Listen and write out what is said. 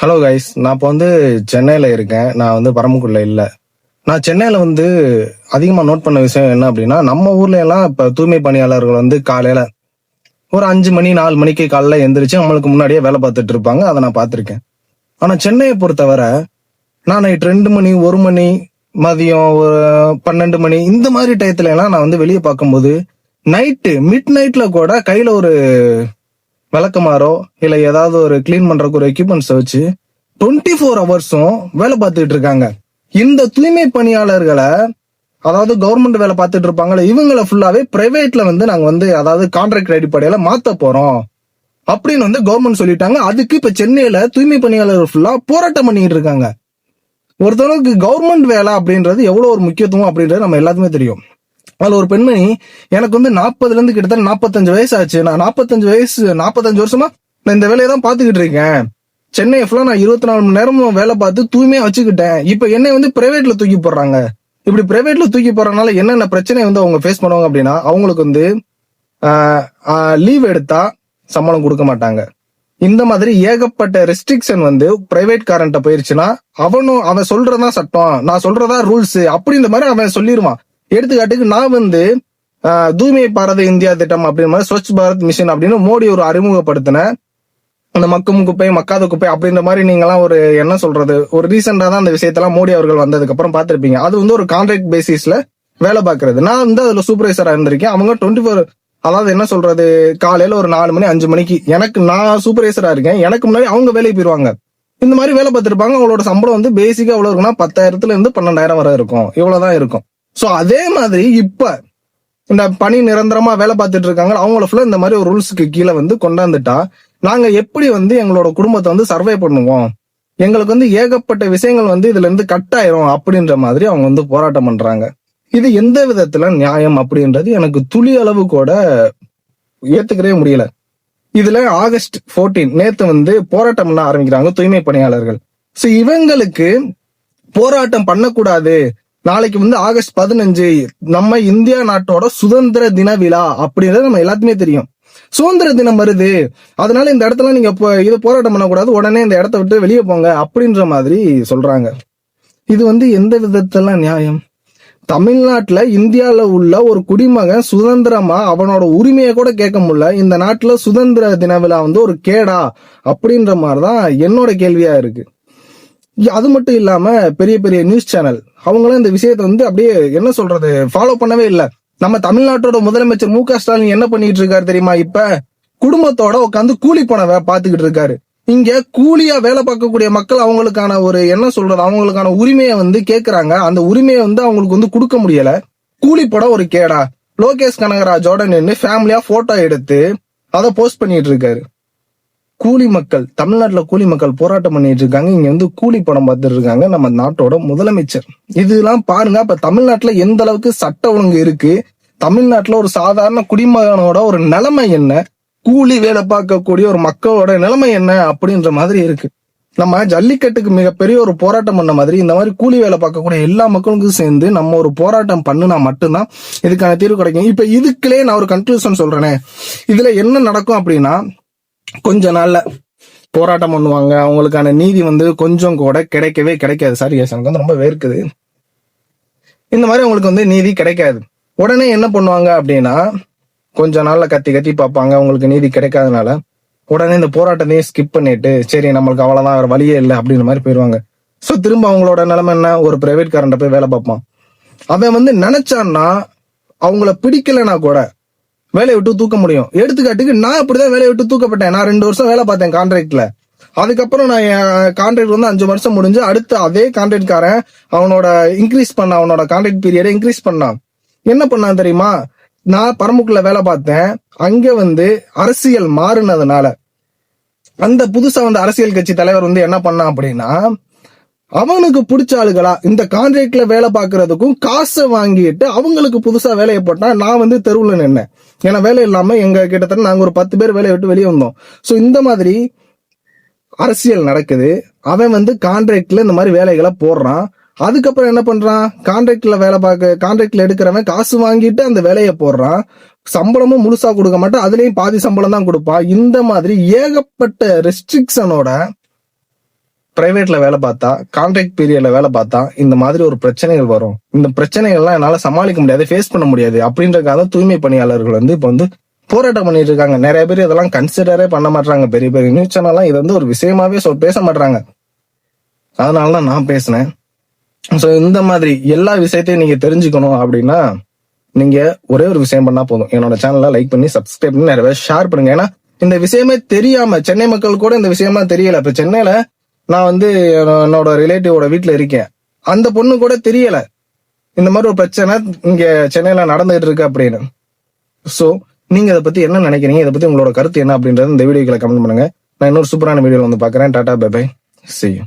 Hello guys நான் இப்போ வந்து சென்னையில் இருக்கேன். நான் வந்து பரமக்குடியில் இல்லை. நான் சென்னையில் வந்து அதிகமாக நோட் பண்ண விஷயம் என்ன அப்படின்னா நம்ம ஊர்ல எல்லாம் இப்போ தூய்மை பணியாளர்கள் வந்து காலையில் ஒரு அஞ்சு மணி நாலு மணிக்கு காலைல எந்திரிச்சு நம்மளுக்கு முன்னாடியே வேலை பார்த்துட்டு இருப்பாங்க. அதை நான் பார்த்துருக்கேன். ஆனால் சென்னையை பொறுத்தவரை நான் நைட் ரெண்டு மணி ஒரு மணி மதியம் ஒரு பன்னெண்டு மணி இந்த மாதிரி டயத்துல எல்லாம் நான் வந்து வெளியே பார்க்கும்போது நைட்டு மிட் நைட்ல கூட கையில ஒரு விளக்குமாறோ இல்ல ஏதாவது ஒரு க்ளீன் பண்றதுக்கு ஒரு எக்யூப்மெண்ட்ஸ் வச்சு டுவெண்ட்டி ஃபோர் ஹவர்ஸும் வேலை பார்த்துட்டு இருக்காங்க. இந்த தூய்மை பணியாளர்களை அதாவது கவர்மெண்ட் வேலை பார்த்துட்டு இருப்பாங்கல்ல இவங்கள ஃபுல்லாவே பிரைவேட்ல வந்து நாங்க வந்து அதாவது கான்ட்ராக்ட் அடிப்படையில மாத்த போறோம். அப்படின்னு வந்து கவர்மெண்ட் சொல்லிட்டாங்க. அதுக்கு இப்ப சென்னையில தூய்மை பணியாளர்கள் ஃபுல்லா போராட்டம் பண்ணிட்டு இருக்காங்க. ஒருத்தவனுக்கு கவர்மெண்ட் வேலை அப்படின்றது எவ்வளவு ஒரு முக்கியத்துவம் அப்படின்றது நம்ம எல்லாத்துக்குமே தெரியும். அதில் ஒரு பெண்மணி எனக்கு வந்து நாற்பதுலேருந்து கிட்டத்தட்ட நாற்பத்தஞ்சு வயசு ஆச்சு நான் நாற்பத்தஞ்சு வயசு நாற்பத்தஞ்சு வருஷமா நான் இந்த வேலையை தான் பார்த்துக்கிட்டு இருக்கேன். சென்னை ஃபுல்லாக நான் இருபத்தி நாலு மணி நேரமும் வேலை பார்த்து தூய்மையாக வச்சுக்கிட்டேன். இப்போ என்னை வந்து பிரைவேட்ல தூக்கி போடுறாங்க. இப்படி பிரைவேட்ல தூக்கி போறதுனால என்னென்ன பிரச்சனை வந்து அவங்க ஃபேஸ் பண்ணுவாங்க அப்படின்னா அவங்களுக்கு வந்து லீவ் எடுத்தா சம்பளம் கொடுக்க மாட்டாங்க. இந்த மாதிரி ஏகப்பட்ட ரெஸ்ட்ரிக்ஷன் வந்து பிரைவேட் காரன்ட்ட போயிருச்சுன்னா அவனும் அவன் சொல்றதா சட்டம். நான் சொல்றதா ரூல்ஸ் அப்படின்ற மாதிரி அவன் சொல்லிடுவான் எடுத்துக்காட்டுக்கு நான் வந்து தூய்மை பாரத இந்தியா திட்டம் அப்படின்ற மாதிரி ஸ்வச் பாரத் மிஷன் அப்படின்னு மோடி ஒரு அறிமுகப்படுத்தின. அந்த மக்கும் குப்பை மக்காத குப்பை அப்படின்ற மாதிரி நீங்களாம் ஒரு என்ன சொல்றது ஒரு ரீசெண்டா தான் அந்த விஷயத்தெல்லாம் மோடி அவர்கள் வந்ததுக்கு அப்புறம் பார்த்திருப்பீங்க. அது வந்து ஒரு கான்ட்ராக்ட் பேசிஸ்ல வேலை பார்க்கறது. நான் வந்து அதுல சூப்பர்வைசரா இருந்திருக்கேன். அவங்க டுவெண்ட்டி ஃபோர் அதாவது என்ன சொல்றது காலையில ஒரு நாலு மணி அஞ்சு மணிக்கு. எனக்கு நான் சூப்பர்வைசரா இருக்கேன். எனக்கு முன்னாடி அவங்க வேலைக்கு போயிருவாங்க. இந்த மாதிரி வேலை பார்த்துருப்பாங்க. அவங்களோட சம்பளம் வந்து பேசிக்கா எவ்வளவு இருக்குன்னா பத்தாயிரத்துல இருந்து பன்னெண்டாயிரம் வரை இருக்கும். இவ்வளவுதான் இருக்கும். ஸோ அதே மாதிரி இப்போ இந்த பணி நிரந்தரமா வேலை பார்த்துட்டு இருக்காங்க. அவங்கள ஃபுல்லா இந்த மாதிரி ஒரு ரூல்ஸுக்கு கீழே வந்து கொண்டாந்துட்டா நாங்க எப்படி வந்து எங்களோட குடும்பத்தை வந்து சர்வே பண்ணுவோம்? எங்களுக்கு வந்து ஏகப்பட்ட விஷயங்கள் வந்து இதுல இருந்து கட் ஆயிரும் அப்படின்ற மாதிரி அவங்க வந்து போராட்டம் பண்றாங்க. இது எந்த விதத்துல நியாயம் அப்படின்றது எனக்கு துளி அளவு கூட ஏத்துக்கவே முடியல. இதுல ஆகஸ்ட் 14 நேத்து வந்து போராட்டம் பண்ண ஆரம்பிக்கிறாங்க தூய்மை பணியாளர்கள். சோ இவங்களுக்கு போராட்டம் பண்ணக்கூடாது. நாளைக்கு வந்து ஆகஸ்ட் பதினஞ்சு நம்ம இந்தியா நாட்டோட சுதந்திர தின விழா அப்படின்றது நம்ம எல்லாத்துக்குமே தெரியும். சுதந்திர தினம் வருது. அதனால இந்த இடத்துல நீங்க போ- இது போராட்டம் பண்ணக்கூடாது. உடனே இந்த இடத்த விட்டு வெளியே போங்க அப்படின்ற மாதிரி சொல்றாங்க. இது வந்து எந்த விதத்தெல்லாம் நியாயம்? தமிழ்நாட்டுல இந்தியாவில் உள்ள ஒரு குடிமகன் சுதந்திரமா அவனோட உரிமையை கூட கேட்க முடியல. இந்த நாட்டில் சுதந்திர தின விழா வந்து ஒரு கேடா அப்படின்ற மாதிரி தான் என்னோட கேள்வியா இருக்கு. அது மட்டும் இல்லாம பெரிய பெரிய நியூஸ் சேனல் அவங்களும் இந்த விஷயத்தை வந்து அப்படியே என்ன சொல்றது ஃபாலோ பண்ணவே இல்லை. நம்ம தமிழ்நாட்டோட முதலமைச்சர் மு க ஸ்டாலின் என்ன பண்ணிட்டு இருக்காரு தெரியுமா? இப்ப குடும்பத்தோட உட்காந்து கூலி பணம் பாத்துக்கிட்டு இருக்காரு. இங்க கூலியா வேலை பார்க்கக்கூடிய மக்கள் அவங்களுக்கான ஒரு என்ன சொல்றது அவங்களுக்கான உரிமையை வந்து கேக்குறாங்க. அந்த உரிமையை வந்து அவங்களுக்கு வந்து கொடுக்க முடியல. கூலி படம் ஒரு கேடா. லோகேஷ் கனகராஜோட நின்று ஃபேமிலியா போட்டோ எடுத்து அதை போஸ்ட் பண்ணிட்டு இருக்காரு. கூலி மக்கள் தமிழ்நாட்டில் கூலி மக்கள் போராட்டம் பண்ணிட்டு இருக்காங்க. இங்க வந்து கூலி படம் பார்த்துட்டு இருக்காங்க. நம்ம நாட்டோட முதலமைச்சர். இதெல்லாம் பாருங்க. அப்ப தமிழ்நாட்டுல எந்த அளவுக்கு சட்ட ஒழுங்கு இருக்கு? தமிழ்நாட்டுல ஒரு சாதாரண குடிமகனோட ஒரு நிலைமை என்ன? கூலி வேலை பார்க்கக்கூடிய ஒரு மக்களோட நிலைமை என்ன? அப்படின்ற மாதிரி இருக்கு. நம்ம ஜல்லிக்கட்டுக்கு மிகப்பெரிய ஒரு போராட்டம் பண்ண மாதிரி இந்த மாதிரி கூலி வேலை பார்க்கக்கூடிய எல்லா மக்களுக்கும் சேர்ந்து நம்ம ஒரு போராட்டம் பண்ணுனா மட்டும்தான் இதுக்கான தீர்வு கிடைக்கும். இப்ப இதுக்குள்ளே நான் ஒரு கன்க்ளூஷன் சொல்றேனே. இதுல என்ன நடக்கும் அப்படின்னா கொஞ்ச நாள்ல போராட்டம் பண்ணுவாங்க. அவங்களுக்கான நீதி வந்து கொஞ்சம் கூட கிடைக்கவே கிடைக்காது. சாரி எனக்கு வந்து ரொம்ப வேர்க்குது. இந்த மாதிரி அவங்களுக்கு வந்து நீதி கிடைக்காது. உடனே என்ன பண்ணுவாங்க அப்படின்னா கொஞ்ச நாள்ல கத்தி கத்தி பார்ப்பாங்க. அவங்களுக்கு நீதி கிடைக்காதனால உடனே இந்த போராட்டத்தையும் ஸ்கிப் பண்ணிட்டு சரி நம்மளுக்கு அவ்வளவுதான் வேற வழியே இல்லை அப்படின்ற மாதிரி போயிருவாங்க சோ திரும்ப அவங்களோட நிலைமை என்ன? ஒரு பிரைவேட் காரண்ட போய் வேலை பார்ப்பான். அவன் வந்து நினைச்சான்னா அவங்கள பிடிக்கலைன்னா கூட வேலையை விட்டு தூக்க முடியும். எடுத்துக்காட்டுக்கு நான் இப்படிதான் வேலையை விட்டு தூக்கப்பட்டேன். நான் ரெண்டு வருஷம் வேலை பார்த்தேன் கான்ட்ராக்ட்ல அதுக்கப்புறம் நான் என் கான்ட்ராக்ட் வந்து அஞ்சு வருஷம் முடிஞ்சு அடுத்து அதே கான்ட்ராக்ட்காரன் அவனோட இன்க்ரீஸ் பண்ண அவனோட கான்ட்ராக்ட் பீரியடை இன்க்ரீஸ் பண்ணான். என்ன பண்ணான் தெரியுமா? நான் பரமுக்குள்ள வேலை பார்த்தேன். அங்க வந்து அரசியல் மாறுனதுனால. அந்த புதுசா வந்த அரசியல் கட்சி தலைவர் வந்து என்ன பண்ணான் அப்படின்னா அவனுக்கு பிடிச்ச ஆளுகளா இந்த கான்ட்ராக்ட்ல வேலை பார்க்கறதுக்கும் காசை வாங்கிட்டு அவங்களுக்கு புதுசா வேலையை போட்டா நான் வந்து தெருவில் நின்னேன். ஏன்னா வேலை இல்லாம எங்க கிட்டத்தட்ட நாங்க ஒரு பத்து பேர் வேலையை விட்டு வெளியே வந்தோம். ஸோ இந்த மாதிரி அரசியல் நடக்குது. அவன் வந்து கான்ட்ராக்ட்ல இந்த மாதிரி வேலைகளை போடுறான். அதுக்கப்புறம் என்ன பண்றான்? கான்ட்ராக்ட்ல வேலை பார்க்க கான்ட்ராக்ட்ல எடுக்கிறவன் காசு வாங்கிட்டு அந்த வேலையை போடுறான். சம்பளமும் முழுசா கொடுக்க மாட்டான் அதுலயும் பாதி சம்பளம் தான் கொடுப்பான் இந்த மாதிரி ஏகப்பட்ட ரெஸ்ட்ரிக்ஷனோட பிரைவேட்ல வேலை பார்த்தா கான்ட்ராக்ட் பீரியட்ல வேலை பார்த்தா இந்த மாதிரி ஒரு பிரச்சனைகள் வரும். இந்த பிரச்சனைகள்லாம் என்னால சமாளிக்க முடியாது ஃபேஸ் பண்ண முடியாது. அப்படின்றக்காக தூய்மை பணியாளர்கள் வந்து இப்போ வந்து போராட்டம் பண்ணிட்டு இருக்காங்க. நிறைய பேர் இதெல்லாம் கன்சிடரே பண்ண மாட்டாங்க பெரிய பெரிய நியூஸ் சேனல்லாம் இது வந்து ஒரு விஷயமாவே சொல் பேச மாட்டாங்க அதனால தான் நான் பேசினேன். ஸோ இந்த மாதிரி எல்லா விஷயத்தையும் நீங்க தெரிஞ்சுக்கணும் அப்படின்னா நீங்க ஒரே ஒரு விஷயம் பண்ணா போதும். என்னோட சேனலை லைக் பண்ணி சப்ஸ்கிரைப் பண்ணி நிறைய பேர் ஷேர் பண்ணுங்க. ஏன்னா இந்த விஷயமே தெரியாம சென்னை மக்கள் கூட இந்த விஷயமா தெரியல. இப்ப சென்னையில நான் வந்து என்னோட ரிலேட்டிவோட வீட்டில் இருக்கேன். அந்த பொண்ணு கூட தெரியல. இந்த மாதிரி ஒரு பிரச்சனை இங்க சென்னையில நடந்துகிட்டு இருக்கு அப்படின்னு. சோ நீங்க இதை பத்தி என்ன நினைக்கிறீங்க? இதை பத்தி உங்களோட கருத்து என்ன அப்படின்றது இந்த வீடியோக்களை கமெண்ட் பண்ணுங்க. நான் இன்னொரு சூப்பரான வீடியோல வந்து பாக்குறேன் டாடா பை பை see